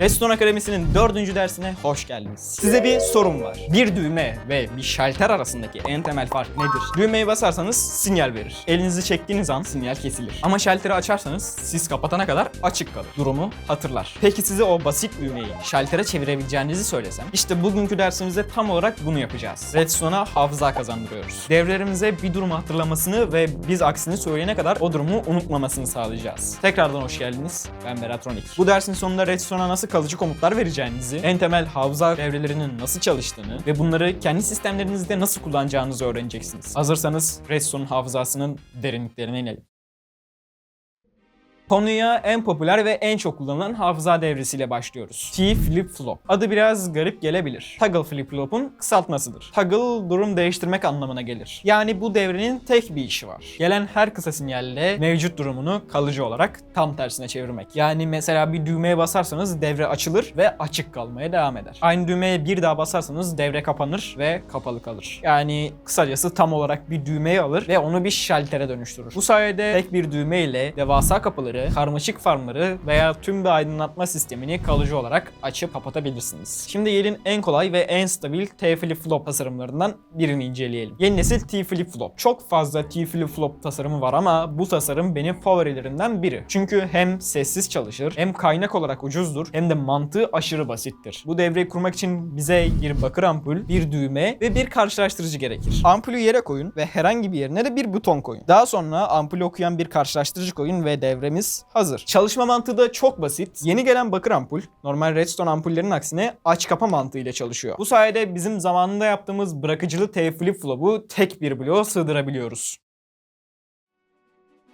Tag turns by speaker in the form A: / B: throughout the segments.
A: Redstone Akademisi'nin dördüncü dersine hoş geldiniz. Size bir sorum var. Bir düğme ve bir şalter arasındaki en temel fark nedir? Düğmeyi basarsanız sinyal verir. Elinizi çektiğiniz an sinyal kesilir. Ama şalteri açarsanız siz kapatana kadar açık kalır. Durumu hatırlar. Peki size o basit düğmeyi şaltere çevirebileceğinizi söylesem? İşte bugünkü dersimizde tam olarak bunu yapacağız. Redstone'a hafıza kazandırıyoruz. Devrelerimize bir durumu hatırlamasını ve biz aksini söyleyene kadar o durumu unutmamasını sağlayacağız. Tekrardan hoş geldiniz. Ben Beratronik. Bu dersin sonunda Redstone'a nasıl kalıcı komutlar vereceğinizi, en temel hafıza devrelerinin nasıl çalıştığını ve bunları kendi sistemlerinizde nasıl kullanacağınızı öğreneceksiniz. Hazırsanız Redstone hafızasının derinliklerine inelim. Konuya en popüler ve en çok kullanılan hafıza devresiyle başlıyoruz. T flip flop. Adı biraz garip gelebilir. Toggle flip flop'un kısaltmasıdır. Toggle durum değiştirmek anlamına gelir. Yani bu devrenin tek bir işi var. Gelen her kısa sinyalle mevcut durumunu kalıcı olarak tam tersine çevirmek. Yani mesela bir düğmeye basarsanız devre açılır ve açık kalmaya devam eder. Aynı düğmeye bir daha basarsanız devre kapanır ve kapalı kalır. Yani kısacası tam olarak bir düğmeyi alır ve onu bir şaltere dönüştürür. Bu sayede tek bir düğme ile devasa kapıları, karmaşık farmları veya tüm bir aydınlatma sistemini kalıcı olarak açıp kapatabilirsiniz. Şimdi gelin en kolay ve en stabil T flip flop tasarımlarından birini inceleyelim. Yeni nesil T flip flop. Çok fazla T flip flop tasarımı var ama bu tasarım benim favorilerimden biri. Çünkü hem sessiz çalışır, hem kaynak olarak ucuzdur, hem de mantığı aşırı basittir. Bu devreyi kurmak için bize bir bakır ampul, bir düğme ve bir karşılaştırıcı gerekir. Ampulü yere koyun ve herhangi bir yerine de bir buton koyun. Daha sonra ampulü okuyan bir karşılaştırıcı koyun ve devremiz hazır. Çalışma mantığı da çok basit. Yeni gelen bakır ampul, normal redstone ampullerin aksine aç kapa mantığıyla çalışıyor. Bu sayede bizim zamanında yaptığımız bırakıcılı T flip flop'u tek bir bloğa sığdırabiliyoruz.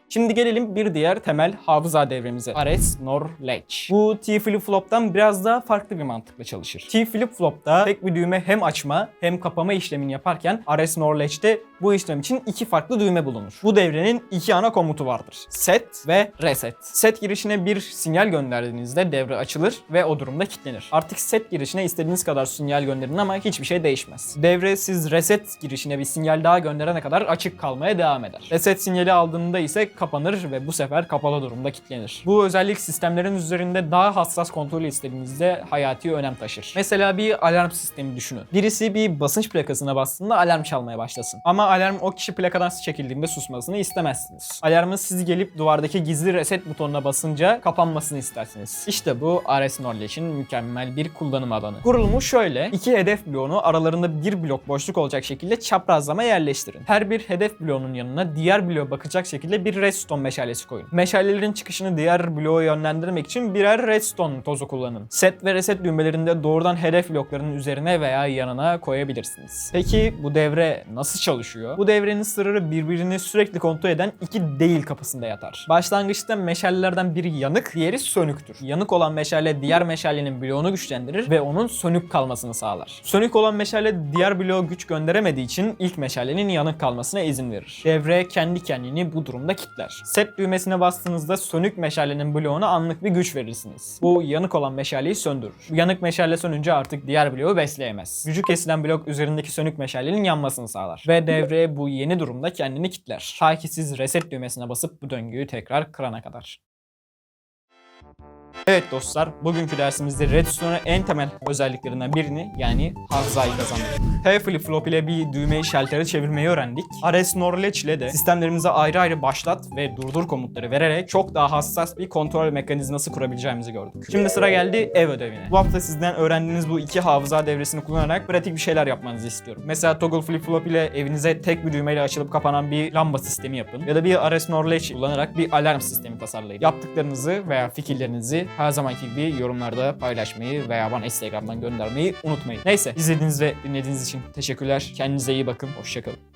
A: Şimdi gelelim bir diğer temel hafıza devremize. Ares Nor Latch. Bu T flip flop'tan biraz daha farklı bir mantıkla çalışır. T flip flop'ta tek bir düğme hem açma hem kapama işlemini yaparken Ares Nor Latch'te bu işlem için iki farklı düğme bulunur. Bu devrenin iki ana komutu vardır. Set ve reset. Set girişine bir sinyal gönderdiğinizde devre açılır ve o durumda kilitlenir. Artık set girişine istediğiniz kadar sinyal gönderin ama hiçbir şey değişmez. Devre siz reset girişine bir sinyal daha gönderene kadar açık kalmaya devam eder. Reset sinyali aldığında ise kapanır ve bu sefer kapalı durumda kilitlenir. Bu özellik sistemlerin üzerinde daha hassas kontrol istediğinizde hayati önem taşır. Mesela bir alarm sistemi düşünün. Birisi bir basınç plakasına bastığında alarm çalmaya başlasın. Ama alarm o kişi plakadan çekildiğinde susmasını istemezsiniz. Alarmın siz gelip duvardaki gizli reset butonuna basınca kapanmasını istersiniz. İşte bu RS Knowledge'in mükemmel bir kullanım alanı. Kurulumu şöyle. iki hedef bloğunu aralarında bir blok boşluk olacak şekilde çaprazlama yerleştirin. Her bir hedef bloğunun yanına diğer bloğa bakacak şekilde bir redstone meşalesi koyun. Meşalelerin çıkışını diğer bloğa yönlendirmek için birer redstone tozu kullanın. Set ve reset düğmelerinde doğrudan hedef bloklarının üzerine veya yanına koyabilirsiniz. Peki bu devre nasıl çalışıyor? Bu devrenin sırrı birbirini sürekli kontrol eden iki değil kapısında yatar. Başlangıçta meşalelerden biri yanık, diğeri sönüktür. Yanık olan meşale diğer meşalenin bloğunu güçlendirir ve onun sönük kalmasını sağlar. Sönük olan meşale diğer bloğa güç gönderemediği için ilk meşalenin yanık kalmasına izin verir. Devre kendi kendini bu durumda kilitler. Set düğmesine bastığınızda sönük meşalenin bloğuna anlık bir güç verirsiniz. Bu yanık olan meşaleyi söndürür. Yanık meşale sönünce artık diğer bloğu besleyemez. Gücü kesilen blok üzerindeki sönük meşalenin yanmasını sağlar. Ve devre bu yeni durumda kendini kilitler. Ta ki siz reset düğmesine basıp bu döngüyü tekrar kırana kadar. Evet dostlar, bugünkü dersimizde Redstone'un en temel özelliklerinden birini yani hafızayı kazandık. T flip flop ile bir düğmeyi şaltere çevirmeyi öğrendik. Ares Knowledge ile de sistemlerimize ayrı ayrı başlat ve durdur komutları vererek çok daha hassas bir kontrol mekanizması kurabileceğimizi gördük. Şimdi sıra geldi ev ödevine. Bu hafta sizden öğrendiğiniz bu iki hafıza devresini kullanarak pratik bir şeyler yapmanızı istiyorum. Mesela toggle flip flop ile evinize tek bir düğmeyle açılıp kapanan bir lamba sistemi yapın. Ya da bir Ares Knowledge kullanarak bir alarm sistemi tasarlayın. Yaptıklarınızı veya fikirlerinizi her zamanki gibi yorumlarda paylaşmayı veya bana Instagram'dan göndermeyi unutmayın. Neyse izlediğiniz ve dinlediğiniz için teşekkürler. Kendinize iyi bakın. Hoşçakalın.